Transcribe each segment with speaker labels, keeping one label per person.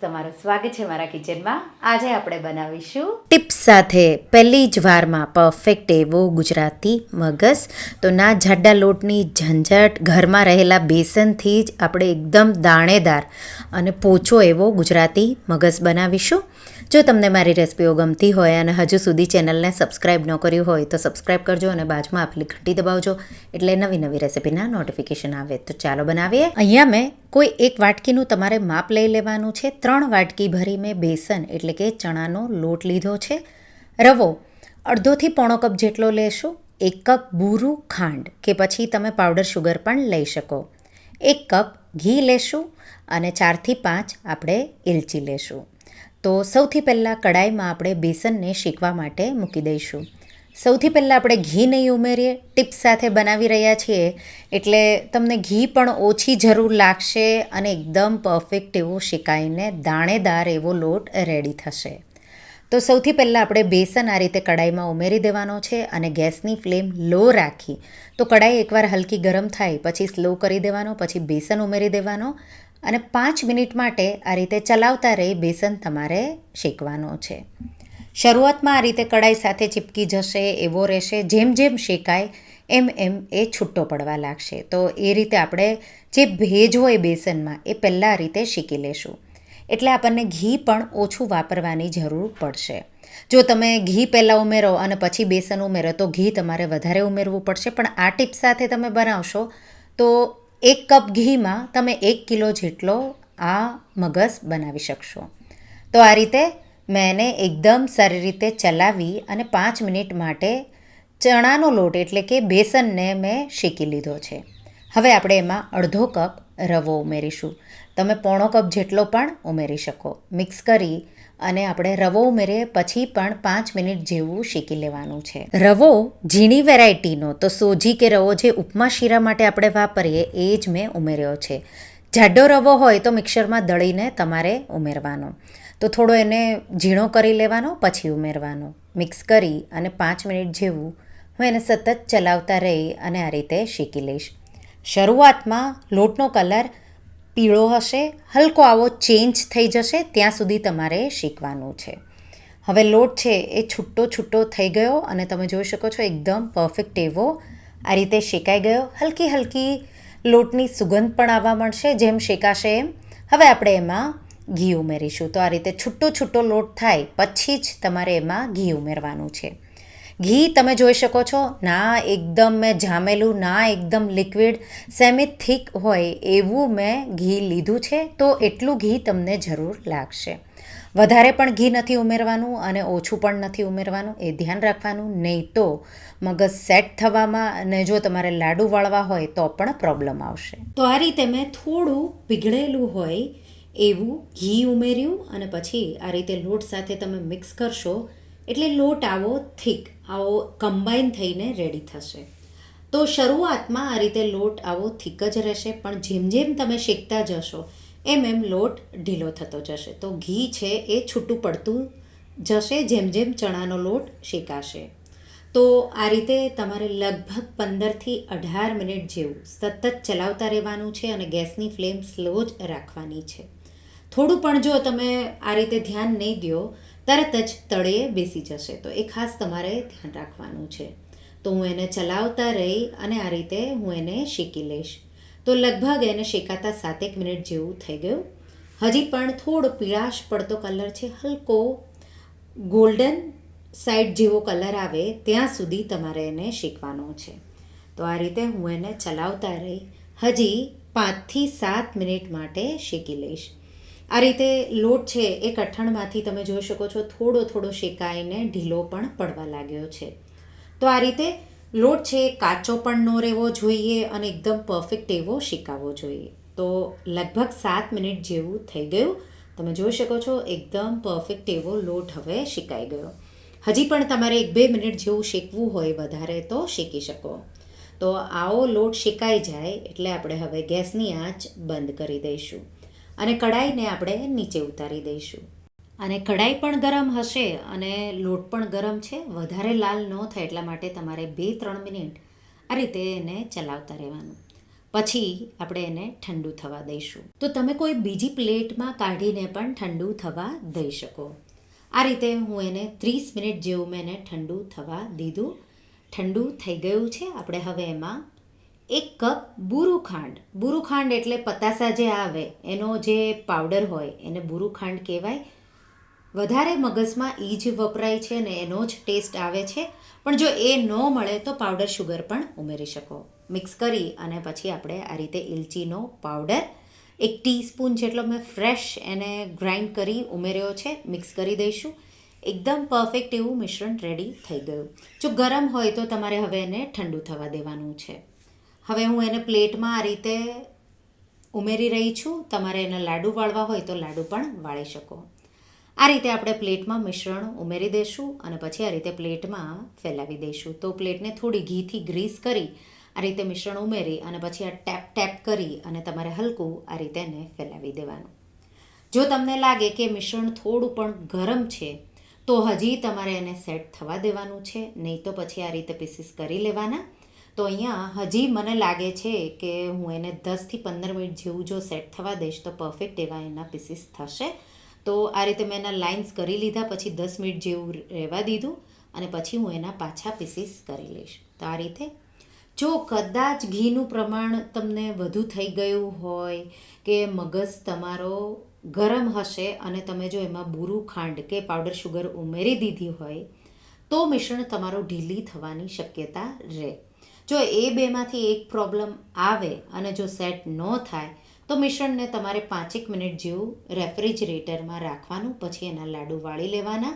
Speaker 1: તમારું સ્વાગત છે મારા કિચનમાં આજે આપણે બનાવીશું
Speaker 2: ટિપ્સ સાથે પહેલી જ વારમાં પરફેક્ટ એવો ગુજરાતી મગસ તો ના જાડા લોટની ઝંઝટ, ઘરમાં રહેલા બેસનથી જ આપણે એકદમ દાણેદાર અને પોચો એવો ગુજરાતી મગસ બનાવીશું. જો તમને મારી રેસિપીઓ ગમતી હોય અને હજુ સુધી ચેનલને સબસ્ક્રાઈબ ન કર્યું હોય તો સબસ્ક્રાઈબ કરજો અને બાજુમાં આપેલી ઘંટી દબાવજો એટલે નવી નવી રેસિપીના નોટિફિકેશન આવે. તો ચાલો બનાવીએ. અહીંયા મેં કોઈ એક વાટકીનું તમારે માપ લઈ લેવાનું છે. ત્રણ વાટકી ભરી મેં બેસન એટલે કે ચણાનો લોટ લીધો છે. રવો, અડધોથી પોણો કપ જેટલો લેશું. એક કપ બૂરું ખાંડ કે પછી તમે પાવડર શુગર પણ લઈ શકો. એક કપ ઘી લેશું અને ચારથી પાંચ આપણે એલચી લેશું. તો સૌથી પહેલાં કડાઈમાં આપણે બેસનને શેકવા માટે મૂકી દઈશું. સૌથી પહેલાં આપણે ઘી નહીં ઉમેરીએ ટીપ સાથે બનાવી રહ્યા છીએ, એટલે તમને ઘી પણ ઓછી જરૂર લાગશે અને એકદમ પરફેક્ટ એવો શેકાઈને દાણેદાર એવો લોટ રેડી થશે. તો સૌથી પહેલાં આપણે બેસન આ રીતે કડાઈમાં ઉમેરી દેવાનો છે અને ગેસની ફ્લેમ લો રાખી. તો કડાઈ એકવાર હલકી ગરમ થાય, પછી સ્લો કરી દેવાનો, પછી બેસન ઉમેરી દેવાનો અને પાંચ મિનિટ માટે આ રીતે ચલાવતા રહી બેસન તમારે શેકવાનો છે. શરૂઆતમાં આ રીતે કડાઈ સાથે ચીપકી જશે, એવો રહેશે, જેમ જેમ શેકાય, એમ એમ એ છૂટો પડવા લાગશે. તો એ રીતે આપણે જે ભેજ હોય બેસનમાં, એ પહેલાં આ રીતે શીખી લેશું. એટલે આપણને ઘી પણ ઓછું વાપરવાની જરૂર પડશે. જો તમે ઘી પહેલાં ઉમેરો અને પછી બેસન ઉમેરો, તો ઘી તમારે વધારે ઉમેરવું પડશે. પણ આ ટીપ સાથે તમે બનાવશો, તો એક કપ ઘીમાં તમે એક કિલો જેટલો આ મગસ બનાવી શકશો. તો આ રીતે મેં એકદમ સારી રીતે ચલાવી અને પાંચ મિનિટ માટે ચણાનો લોટ એટલે કે બેસનને મેં શેકી લીધો છે. હવે આપણે એમાં અડધો કપ રવો ઉમેરીશું. તમે પોણો કપ જેટલો પણ ઉમેરી શકો. મિક્સ કરી અને આપણે રવો ઉમેરીએ પછી પણ પાંચ મિનિટ જેવું શેકી લેવાનું છે. રવો ઝીણી વેરાયટીનો, તો સોજી કે રવો જે ઉપમા શીરા માટે આપણે વાપરીએ, એ જ મેં ઉમેર્યો છે. જાડો રવો હોય તો મિક્સરમાં દળીને તમારે ઉમેરવાનો. તો થોડો એને ઝીણો કરી લેવાનો, પછી ઉમેરવાનો. મિક્સ કરી અને પાંચ મિનિટ જેવું હું એને સતત ચલાવતા રહી અને આ રીતે શેકી લઈશ. શરૂઆતમાં લોટનો કલર પીળો હશે, હલકો આવો ચેન્જ થઈ જશે, ત્યાં સુધી તમારે શીખવાનું છે. હવે લોટ છે એ છૂટો છૂટો થઈ ગયો અને તમે જોઈ શકો છો એકદમ પરફેક્ટ એવો આ રીતે શેકાઈ ગયો. હલકી હલકી લોટની સુગંધ પણ આવવા મળશે જેમ શેકાશે એમ. હવે આપણે એમાં ઘી ઉમેરીશું. તો આ રીતે છૂટો છૂટો લોટ થાય, પછી જ તમારે એમાં ઘી ઉમેરવાનું છે. ઘી તમે જોઈ શકો છો. ના, એકદમ મેં જામેલું, ના, એકદમ લિક્વિડ સેમી થીક હોય એવું મેં ઘી લીધું છે. તો એટલું ઘી તમને જરૂર લાગશે. વધારે પણ ઘી નથી ઉમેરવાનું અને ઓછું પણ નથી ઉમેરવાનું, એ ધ્યાન રાખવાનું. નહીં તો મગજ સેટ થવામાં અને જો તમારે લાડુ વાળવા હોય તો પણ પ્રોબ્લેમ આવશે. તો આ રીતે મેં થોડું પીગળેલું હોય એવું ઘી ઉમેર્યું અને પછી આ રીતે લોટ સાથે તમે મિક્સ કરશો એટલે લોટ આવો થીક. આવો કમ્બાઈન થઈને રેડી થશે. તો શરૂઆતમાં આ રીતે લોટ આવો થીક જ રહેશે, પણ જેમ જેમ તમે શેકતા જશો, એમ એમ લોટ ઢીલો થતો જશે. તો ઘી છે એ છૂટું પડતું જશે, જેમ જેમ ચણાનો લોટ શેકાશે. તો આ રીતે તમારે લગભગ પંદરથી અઢાર મિનિટ જેવું સતત ચલાવતા રહેવાનું છે અને ગેસની ફ્લેમ સ્લો જ રાખવાની છે. થોડું પણ જો તમે આ રીતે ધ્યાન નહીં દો તરત જ તળે બેસી જશે. તો એ ખાસ તમારે ધ્યાન રાખવાનું છે. તો હું એને ચલાવતા રહી અને આ રીતે હું એને શેકી લઈશ. તો લગભગ એને શેકાતા સાતેક મિનિટ જેવું થઈ ગયું. હજી પણ થોડો પીળાશ પડતો કલર છે, હલકો ગોલ્ડન સાઈડ જેવો કલર આવે ત્યાં સુધી તમારે એને શેકવાનો છે. તો આ રીતે હું એને ચલાવતા રહી. હજી પાંચથી સાત મિનિટ માટે શેકી લઈશ. આ રીતે લોટ છે એ કઠણમાંથી તમે જોઈ શકો છો, થોડો થોડો શેકાઈને ઢીલો પણ પડવા લાગ્યો છે. તો આ રીતે લોટ છે કાચો પણ ન રહેવો જોઈએ અને એકદમ પરફેક્ટ એવો શેકાવો જોઈએ. તો લગભગ સાત મિનિટ જેવું થઈ ગયું. તમે જોઈ શકો છો એકદમ પરફેક્ટ એવો લોટ હવે શેકાઈ ગયો. હજી પણ તમારે એક બે મિનિટ જેવું શેકવું હોય વધારે તો શેકી શકો. તો આવો લોટ શેકાઈ જાય એટલે આપણે હવે ગેસની આંચ બંધ કરી દઈશું. અને કઢાઈને આપણે નીચે ઉતારી દઈશું. અને કઢાઈ પણ ગરમ હશે અને લોટ પણ ગરમ છે. વધારે લાલ ન થાય એટલા માટે તમારે બે ત્રણ મિનિટ આ રીતે એને ચલાવતા રહેવાનું. પછી આપણે એને ઠંડુ થવા દઈશું. તો તમે કોઈ બીજી પ્લેટમાં કાઢીને પણ ઠંડુ થવા દઈ શકો. આ રીતે હું એને ત્રીસ મિનિટ જેવું મેં એને ઠંડુ થવા દીધું. ઠંડુ થઈ ગયું છે. આપણે હવે એમાં એક કપ બુરું ખાંડ. બુરું ખાંડ એટલે પતાસા જે આવે, એનો જે પાવડર હોય, એને બુરું ખાંડ કહેવાય. વધારે મગજમાં એ જ વપરાય છે ને એનો જ ટેસ્ટ આવે છે. પણ જો એ ન મળે તો પાવડર શુગર પણ ઉમેરી શકો. મિક્સ કરી અને પછી આપણે આ રીતે ઇલચીનો પાવડર એક ટીસ્પૂન જેટલો મેં ફ્રેશ એને ગ્રાઇન્ડ કરી ઉમેર્યો છે મિક્સ કરી દઈશું. એકદમ પરફેક્ટ એવું મિશ્રણ રેડી થઈ ગયું. જો ગરમ હોય તો તમારે હવે એને ઠંડુ થવા દેવાનું છે. હવે હું એને પ્લેટમાં આ રીતે ઉમેરી રહી છું. તમારે એના લાડુ વાળવા હોય તો લાડુ પણ વાળી શકો. આ રીતે આપણે પ્લેટમાં મિશ્રણ ઉમેરી દઈશું અને પછી આ રીતે પ્લેટમાં ફેલાવી દઈશું. તો પ્લેટને થોડી ઘીથી ગ્રીસ કરી, આ રીતે મિશ્રણ ઉમેરી અને પછી આ ટેપ ટેપ કરી અને તમારે હલકું આ રીતે એને ફેલાવી દેવાનું. જો તમને લાગે કે મિશ્રણ થોડું પણ ગરમ છે, તો હજી તમારે એને સેટ થવા દેવાનું છે. નહીં તો પછી આ રીતે પીસીસ કરી લેવાના. તો અહીંયા હજી મને લાગે છે કે હું એને દસથી પંદર મિનિટ જેવું જો સેટ થવા દઈશ તો પરફેક્ટ એવા એના પીસીસ થશે. તો આ રીતે મેં એના લાઇન્સ કરી લીધા, પછી દસ મિનિટ જેવું રહેવા દીધું અને પછી હું એના પાછા પીસીસ કરી લઈશ. તો આ રીતે. જો કદાચ ઘીનું પ્રમાણ તમને વધુ થઈ ગયું હોય કે મગજ તમારો ગરમ હશે અને તમે જો એમાં બુરું ખાંડ કે પાવડર શુગર ઉમેરી દીધી હોય, તો મિશ્રણ તમારું ઢીલી થવાની શક્યતા રહે. જો એ બેમાંથી એક પ્રોબ્લેમ આવે અને જો સેટ ન થાય, તો મિશ્રણને તમારે પાંચેક મિનિટ જેવું રેફ્રિજરેટરમાં રાખવાનું, પછી એના લાડુ વાળી લેવાના.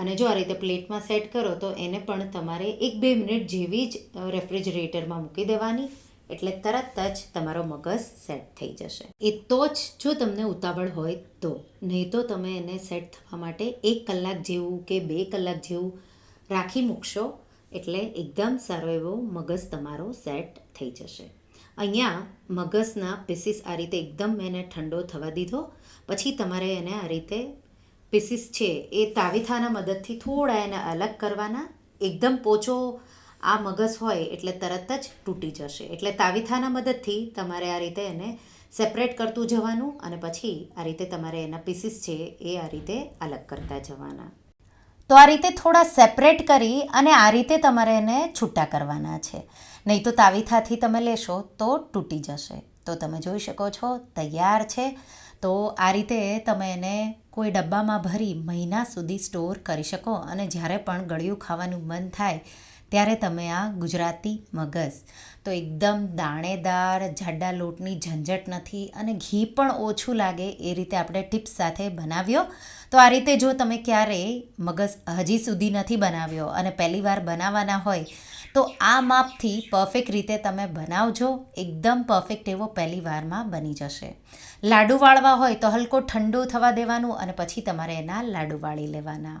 Speaker 2: અને જો આ રીતે પ્લેટમાં સેટ કરો, તો એને પણ તમારે એક બે મિનિટ જેવી જ રેફ્રિજરેટરમાં મૂકી દેવાની, એટલે તરત જ તમારો મગજ સેટ થઈ જશે. એ તો જ જો તમને ઉતાવળ હોય તો. નહીં તો તમે એને સેટ થવા માટે એક કલાક જેવું કે બે કલાક જેવું રાખી મૂકશો. એટલે એકદમ સારો એવો મગજ તમારો સેટ થઈ જશે. અહીંયા મગજના પીસીસ આ રીતે એકદમ એને ઠંડો થવા દીધો. પછી તમારે એને આ રીતે પીસીસ છે એ તાવીથાના મદદથી થોડા એને અલગ કરવાના. એકદમ પોચો આ મગજ હોય એટલે તરત જ તૂટી જશે. એટલે તાવીથાના મદદથી તમારે આ રીતે એને સેપરેટ કરતું જવાનું અને પછી આ રીતે તમારે એના પીસીસ છે એ આ રીતે અલગ કરતા જવાના. તો આ રીતે થોડા સેપરેટ કરી અને આ રીતે તમારે એને છૂટા કરવાના છે. નહીં તો તાવીથાથી તમે લેશો તો તૂટી જશે. તો તમે જોઈ શકો છો, તૈયાર છે. તો આ રીતે તમે એને કોઈ ડબ્બામાં ભરી મહિના સુધી સ્ટોર કરી શકો અને જ્યારે પણ ગળ્યું ખાવાનું મન થાય ત્યારે તમે આ ગુજરાતી મગસ તો એકદમ દાણેદાર જાડા લોટની ઝંઝટ નથી અને ઘી પણ ઓછું લાગે એ રીતે આપણે ટિપ્સ સાથે બનાવ્યો. તો આ રીતે જો તમે ક્યારેય મગસ હજી સુધી નથી બનાવ્યો અને પહેલી વાર બનાવવાના હોય, તો આ માપથી પરફેક્ટ રીતે તમે બનાવજો. એકદમ પરફેક્ટ એવો પહેલી વારમાં બની જશે. લાડુ વાળવા હોય તો હલકો ઠંડુ થવા દેવાનું અને પછી તમારે એના લાડુ વાળી લેવાના.